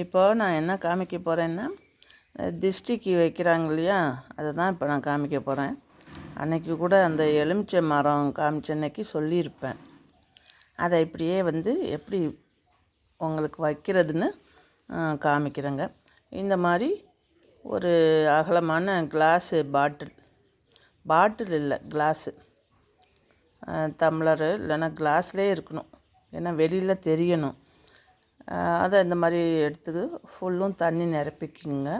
இப்போ நான் என்ன காமிக்க போகிறேன்னா திஷ்டிக்கு வைக்கிறாங்க இல்லையா? அதை தான் இப்போ நான் காமிக்க போகிறேன் அன்னைக்கு கூட அந்த எலுமிச்சை மரம் காமிச்ச அன்னைக்கு சொல்லியிருப்பேன். அதை இப்படியே வந்து எப்படி உங்களுக்கு வைக்கிறதுன்னு காமிக்கிறேங்க. இந்த மாதிரி ஒரு அகலமான கிளாஸு பாட்டில். பாட்டில் இல்லை கிளாஸு. டம்ளரு இல்லைன்னா கிளாஸ்லேயே இருக்கணும். ஏன்னா வெளியில் தெரியணும். அதை இந்த மாதிரி எடுத்து ஃபுல்லும் தண்ணி நிரப்பிக்கிங்க.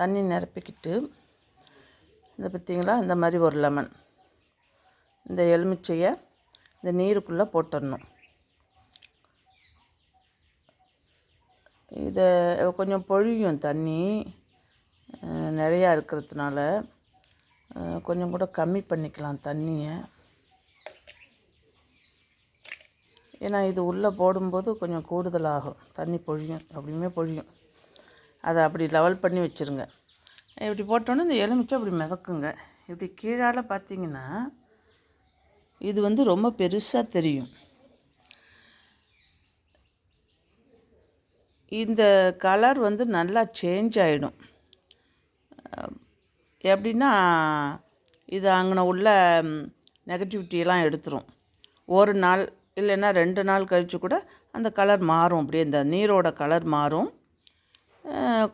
தண்ணி நிரப்பிக்கிட்டு இந்த பார்த்திங்களா இந்த மாதிரி ஒரு லெமன் இந்த எலுமிச்சையை இந்த நீருக்குள்ளே போட்டுடணும். இதை கொஞ்சம் பொழியும் தண்ணி நிறையா இருக்கிறதுனால கொஞ்சம் கூட கம்மி பண்ணிக்கலாம் தண்ணியை. ஏன்னா இது உள்ளே போடும்போது கொஞ்சம் கூடுதலாகும். தண்ணி பொழியும். அப்படியுமே பொழியும். அதை அப்படி லெவல் பண்ணி வச்சுருங்க. இப்படி போட்டோன்னே இந்த எலுமிச்சை அப்படி மிதக்குங்க. இப்படி கீழால் பார்த்தீங்கன்னா இது வந்து ரொம்ப பெருசாக தெரியும். இந்த கலர் வந்து நல்லா சேஞ்ச் ஆகிடும் எப்படின்னா இது அங்கே உள்ள நெகட்டிவிட்டியெல்லாம் எடுத்துரும். ஒரு நாள் இல்லைன்னா ரெண்டு நாள் கழித்து கூட அந்த கலர் மாறும். அப்படியே இந்த நீரோட கலர் மாறும்.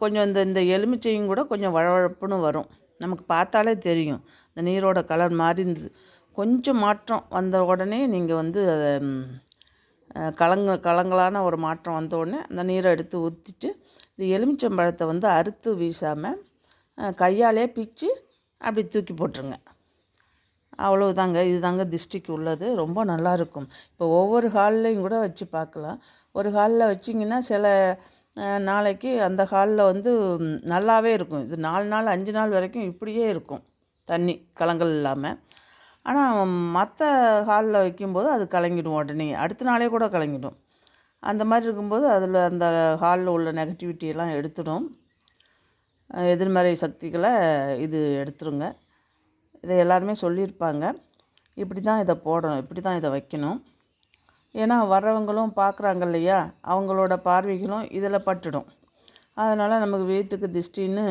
கொஞ்சம் இந்த இந்த எலுமிச்சையும் கூட கொஞ்சம் வழவழப்புன்னு வரும். நமக்கு பார்த்தாலே தெரியும். இந்த நீரோட கலர் மாறி இருந்தது. கொஞ்சம் மாற்றம் வந்த உடனே நீங்கள் வந்து கலங்க கலங்கலான ஒரு மாற்றம் வந்த உடனே அந்த நீரை எடுத்து ஊற்றிட்டு இந்த எலுமிச்சம்பழத்தை வந்து அறுத்து வீசாமல் கையாலே பிச்சு அப்படி தூக்கி போட்டுருங்க. அவ்வளவுதாங்க. இது தாங்க திஷ்டிக்கு உள்ளது. ரொம்ப நல்லாயிருக்கும். இப்போ ஒவ்வொரு ஹால்லையும் கூட வச்சு பார்க்கலாம். ஒரு ஹாலில் வச்சிங்கன்னா சில நாளைக்கு அந்த ஹாலில் வந்து நல்லாவே இருக்கும். இது நாலு நாள் அஞ்சு நாள் வரைக்கும் இப்படியே இருக்கும். தண்ணி கலங்கள் இல்லாமல் ஆனால் மற்ற ஹாலில் வைக்கும்போது அது கலங்கிடும் உடனே. அடுத்த நாளே கூட கலங்கிடும். அந்த மாதிரி இருக்கும்போது அதில் அந்த ஹாலில் உள்ள நெகட்டிவிட்டியெல்லாம் எடுத்துடும். எதிர்மறை சக்திகளை இது எடுத்துருங்க. இதை எல்லாருமே சொல்லியிருப்பாங்க. இப்படி தான் இதை போடணும் இப்படி தான் இதை வைக்கணும். ஏன்னா வர்றவங்களும் பார்க்குறாங்க இல்லையா? அவங்களோட பார்வைகளும் இதில் பட்டுடும். அதனால் நமக்கு வீட்டுக்கு திஷ்டின்னு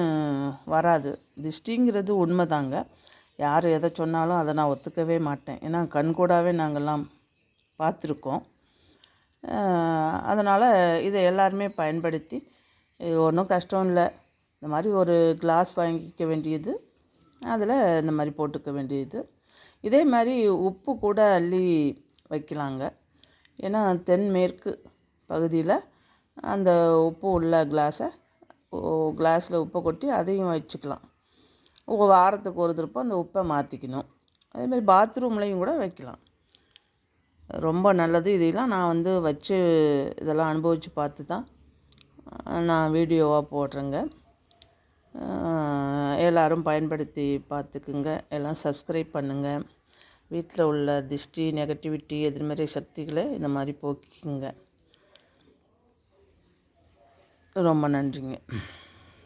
வராது. திஷ்டிங்கிறது உண்மை தாங்க யார் எதை சொன்னாலும் அதை நான் ஒத்துக்கவே மாட்டேன். ஏன்னா கண்கூடாகவே நாங்கள்லாம் பார்த்துருக்கோம். அதனால் இதை எல்லாருமே பயன்படுத்தி ஒன்றும் கஷ்டம் இல்லை. இந்த மாதிரி ஒரு கிளாஸ் வாங்கிக்க வேண்டியது அதில் இந்த மாதிரி போட்டுக்க வேண்டியது. இதே மாதிரி உப்பு கூட அள்ளி வைக்கலாங்க. ஏன்னா தென்மேற்கு பகுதியில் அந்த உப்பு உள்ள கிளாஸை கிளாஸில் உப்பை கொட்டி அதையும் வச்சுக்கலாம். வாரத்துக்கு ஒரு திருப்பம் அந்த உப்பை மாற்றிக்கணும் அதேமாதிரி பாத்ரூம்லேயும் கூட வைக்கலாம். ரொம்ப நல்லது இதெல்லாம் நான் வந்து வச்சு இதெல்லாம் அனுபவித்து பார்த்து தான் நான் வீடியோவாக போடுறேங்க. எல்லோரும் பயன்படுத்தி பார்த்துக்குங்க. எல்லாம் சப்ஸ்கிரைப் பண்ணுங்கள் வீட்டில் உள்ள திஷ்டி நெகட்டிவிட்டி எதிர்மறை சக்திகளை இந்த மாதிரி போக்கிக்குங்க. ரொம்ப நன்றிங்க.